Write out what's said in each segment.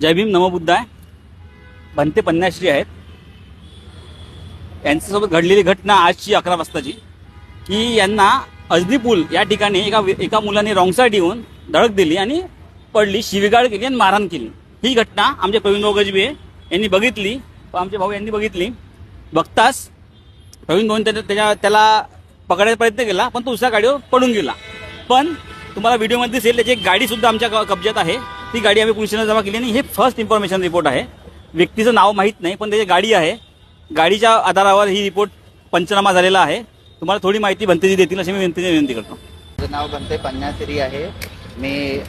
जय भीम नमबुद्ध आहे भंते पन्नाश्री आहेत. यांच्यासोबत घडलेली घटना आजची अकरा वाजताची. की यांना अजनी पूल या ठिकाणी एका एका मुलाने रॉंग साईड येऊन धडक दिली आणि पडली शिवीगाळ केली आणि मारहाण केली. ही घटना आमचे प्रवीण भाऊ गजबे यांनी बघितली आमचे भाऊ यांनी बघितली. बघताच प्रवीण भाऊन त्याच्या त्याच्या- त्याला पकडायचा प्रयत्न केला पण तो दुसऱ्या गाडीवर पडून गेला. पण तुम्हाला व्हिडिओमध्ये दिसेल त्याची एक गाडीसुद्धा आमच्या क- आहे. ती गाडी आम्ही पोलिसांना जमा केली आणि हे फर्स्ट इन्फॉर्मेशन रिपोर्ट आहे. व्यक्तीचं नाव माहीत नाही पण त्याची गाडी आहे. गाडीच्या आधारावर ही रिपोर्ट पंचनामा झालेला आहे. तुम्हाला थोडी माहिती भंतेजी देतील अशी मी विनंती विनंती करतो. माझं नाव बनते पन्नासिरी आहे. मी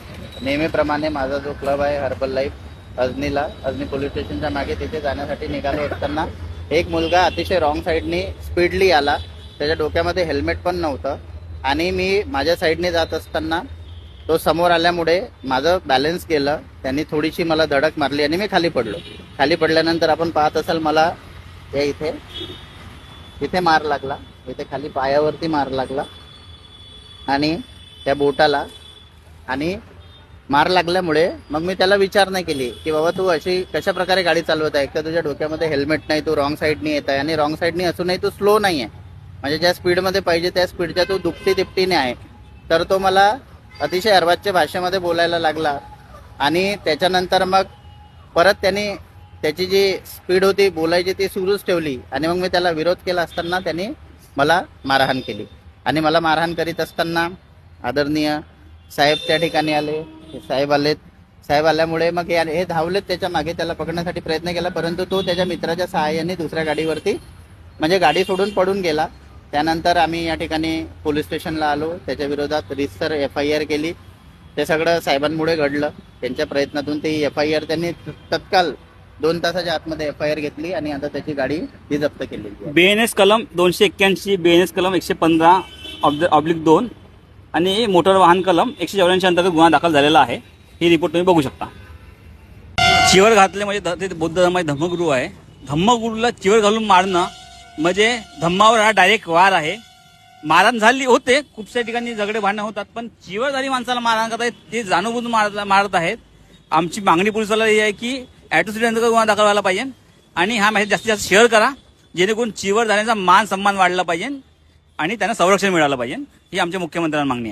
नेहमीप्रमाणे माझा जो क्लब आहे हर्बल लाईफ अजनीला. अजनी पोलीस स्टेशनच्या मागे तिथे जाण्यासाठी निघालो असताना एक मुलगा अतिशय रॉंग साईडनी स्पीडली आला. त्याच्या डोक्यामध्ये हेल्मेट पण नव्हतं. आणि मी माझ्या साईडने जात असताना तो समोर आल्यामुळे माझं बॅलन्स गेलं त्यांनी थोडीशी मला धडक मारली आणि मी खाली पडलो. खाली पडल्यानंतर आपण पाहत असाल मला या इथे इथे मार लागला. इथे खाली पायावरती मार लागला. आणि त्या बोटाला आणि मार लागल्यामुळे मग मी त्याला विचार नाही केली की बाबा तू अशी कशा प्रकारे गाडी चालवत आहे? एकतर तुझ्या डोक्यामध्ये हेल्मेट नाही तू रॉंग साईडनी येत आहे. आणि रॉंग साईडनी असूनही तू स्लो नाही आहे म्हणजे ज्या स्पीडमध्ये पाहिजे त्या स्पीडच्या तू दुपटी तिपटीने आहे. तर तो मला अतिशय अर्वाच्य भाषेमध्ये बोलायला लागला. आणि त्याच्यानंतर मग परत त्यांनी त्याची जी स्पीड होती बोलायची ती सुरूच ठेवली. आणि मग मी त्याला विरोध केला असताना त्यांनी मला मारहाण केली. आणि मला मारहाण करीत असताना आदरणीय साहेब त्या ठिकाणी आले. साहेब आलेत. साहेब आल्यामुळे मग हे धावलेत त्याच्यामागे त्याला पकडण्यासाठी प्रयत्न केला परंतु तो त्याच्या मित्राच्या सहाय्याने दुसऱ्या गाडीवरती म्हणजे गाडी सोडून पडून गेला. त्यानंतर आम्ही या ठिकाणी पोलीस स्टेशनला आलो. त्याच्या विरोधात रितसर एफ आय आर केली. ते सगळं साहेबांमुळे घडलं. त्यांच्या प्रयत्नातून ती एफ आय आर त्यांनी तत्काल दोन तासाच्या आतमध्ये एफ आय आर घेतली आणि आता त्याची गाडी ही जप्त केली बी एन बीएनएस कलम दोनशे एक्क्याऐंशी बीएनएस कलम एकशे पंधरा ऑब्लिक दोन आणि मोटर वाहन कलम एकशे चौऱ्याऐंशी अंतर्गत गुन्हा दाखल झालेला आहे. ही रिपोर्ट तुम्ही बघू शकता. चिवर घातले म्हणजे ते बौद्ध धर्माचे धम्मगुरू आहे. धम्मगुरूला चिवर घालून मारणं म्हणजे धम्मावर हा डायरेक्ट वार आहे. मारहाण झाली होते खूपशा ठिकाणी झगडे भांडणं होतात पण जीवधारी माणसाला मारहाण करत आहेत ते जाणून मारत मारत आहेत. आमची मागणी पोलिसाला ही आहे की ॲट्रोसिटी अंतर्गत गुन्हा दाखल व्हायला पाहिजे आणि हा मेसेज जास्तीत जास्त शेअर करा जेणेकरून चिवर झाल्याचा मान सन्मान वाढला पाहिजे आणि त्यांना संरक्षण मिळालं पाहिजे. ही आमच्या मुख्यमंत्र्यांना मागणी आहे.